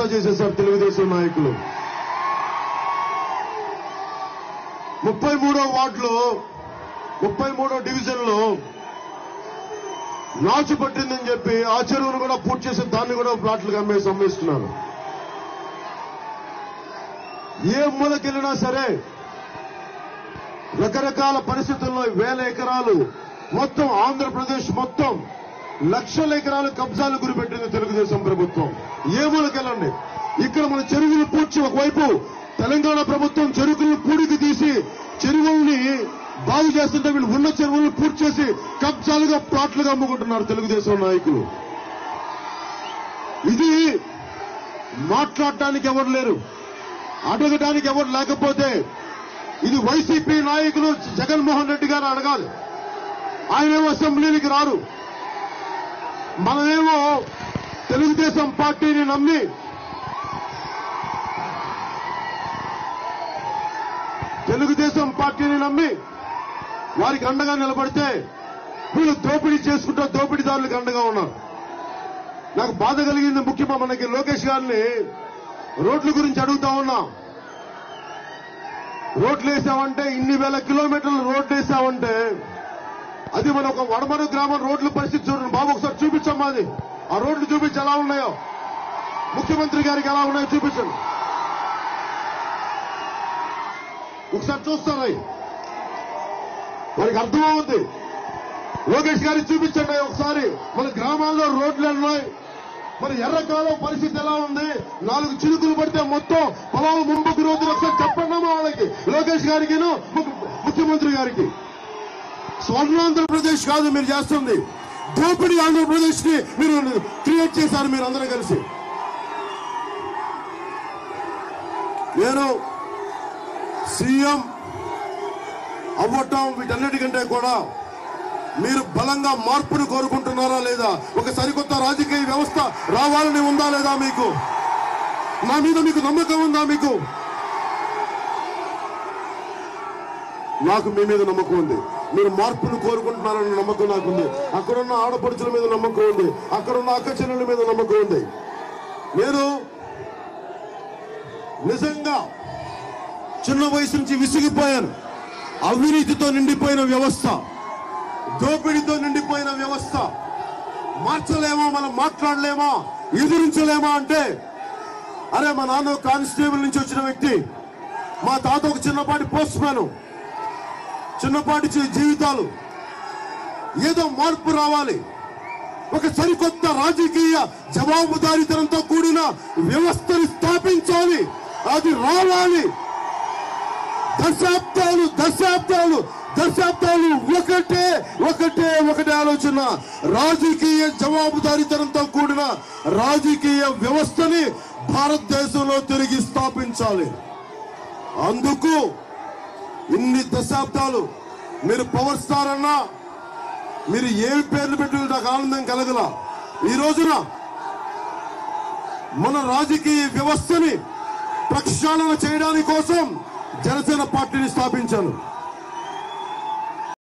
కబ్జా చేసేశారు తెలుగుదేశం నాయకులు. ముప్పై మూడో వార్డులో ముప్పై మూడో డివిజన్లో నాచు పట్టిందని చెప్పి ఆ చెరువును కూడా పూర్తి చేసి దాన్ని కూడా ప్లాట్లుగా అమ్మేసి అమ్మేస్తున్నారు. ఏ మూలకెళ్ళినా సరే రకరకాల పరిస్థితుల్లో వేల ఎకరాలు మొత్తం ఆంధ్రప్రదేశ్ మొత్తం లక్షల ఎకరాలు కబ్జాలు గురిపెట్టింది తెలుగుదేశం ప్రభుత్వం ఏ మూలకెళ్ళండి ఇక్కడ మన చెరువులు ఒకవైపు తెలంగాణ ప్రభుత్వం చెరుకులను పూడికి తీసి చెరువుల్ని బాగు చేస్తుంటే వీళ్ళు ఉన్న చెరువులను పూర్తి చేసి కబ్జాలుగా ప్లాట్లుగా అమ్ముకుంటున్నారు తెలుగుదేశం నాయకులు. ఇది మాట్లాడటానికి ఎవరు లేరు అడగడానికి ఎవరు లేకపోతే ఇది వైసీపీ నాయకులు జగన్మోహన్ రెడ్డి గారు అడగాలి. ఆయనేమో అసెంబ్లీకి రారు. మనమేమో తెలుగుదేశం పార్టీని నమ్మి తెలుగుదేశం పార్టీని నమ్మి వారికి అండగా నిలబడితే వీళ్ళు దోపిడీ చేసుకుంటూ దోపిడీదారులకు అండగా ఉన్నారు. నాకు బాధ కలిగింది ముఖ్యంగా మనకి లోకేష్ గారిని రోడ్ల గురించి అడుగుతా ఉన్నాం. రోడ్లు వేసామంటే ఇన్ని వేల కిలోమీటర్లు రోడ్లు వేసామంటే అది మన ఒక వడమరు గ్రామం రోడ్ల పరిస్థితి చూడండి. బాబు ఒకసారి చూపించమ్మా అది. ఆ రోడ్లు చూపించి ఎలా ఉన్నాయో. ముఖ్యమంత్రి గారికి ఎలా ఉన్నాయో చూపించండి. ఒకసారి చూస్తారా మనకి అర్థమవుతుంది. లోకేష్ గారికి చూపించండి ఒకసారి. మన గ్రామాల్లో రోడ్లు ఉన్నాయి మరి ఎర్రకాలం పరిస్థితి ఎలా ఉంది? నాలుగు చిలుకులు పడితే మొత్తం పొలాలు ముంబకు రోజులు ఒకసారి చెప్పండి వాళ్ళకి. లోకేష్ గారికి ముఖ్యమంత్రి గారికి. స్వర్ణాంధ్రప్రదేశ్ కాదు మీరు చేస్తుంది. దోపిడీ ఆంధ్రప్రదేశ్ని మీరు క్రియేట్ చేశారు మీరు అందరూ కలిసి. నేను సీఎం అవ్వటం వీటన్నిటికంటే కూడా మీరు బలంగా మార్పును కోరుకుంటున్నారా లేదా? ఒక సరికొత్త రాజకీయ వ్యవస్థ రావాలని ఉందా లేదా మీకు? నా మీద మీకు నమ్మకం ఉందా మీకు? నాకు మీ మీద నమ్మకం ఉంది. మీరు మార్పును కోరుకుంటున్నారన్న నమ్మకం నాకుంది అక్కడున్న ఆడపడుచుల మీద నమ్మకం ఉంది. అక్కడున్న అక్క చెల్లెల మీద నమ్మకం ఉంది. నేను నిజంగా చిన్న వయసు నుంచి విసిగిపోయాను. అవినీతితో నిండిపోయిన వ్యవస్థ దోపిడీతో నిండిపోయిన వ్యవస్థ. మార్చలేమా? మనం మాట్లాడలేమా? ఎదిరించలేమా అంటే అరే మా నాన్న ఒక కానిస్టేబుల్ నుంచి వచ్చిన వ్యక్తి. మా తాత ఒక చిన్నపాటి పోస్ట్ మ్యాన్ చిన్నపాటి జీవితాలు. ఏదో మార్పు రావాలి. ఒక సరికొత్త రాజకీయ జవాబుదారీతనంతో కూడిన వ్యవస్థని స్థాపించాలి. అది రావాలి. దశాబ్దాలు దశాబ్దాలు దశాబ్దాలు ఒకటే ఒకటే ఒకటే ఆలోచన. రాజకీయ జవాబుదారీతనంతో కూడిన రాజకీయ వ్యవస్థని భారతదేశంలో తిరిగి స్థాపించాలి. అందుకు ఇన్ని దశాబ్దాలు మీరు పవర్ స్టార్ అన్నా మీరు ఏమి పేర్లు పెట్టిన నాకు ఆనందం కలగల. ఈ రోజున మన రాజకీయ వ్యవస్థని ప్రక్షాళన చేయడానికి కోసం జనసేన పార్టీని స్థాపించాను.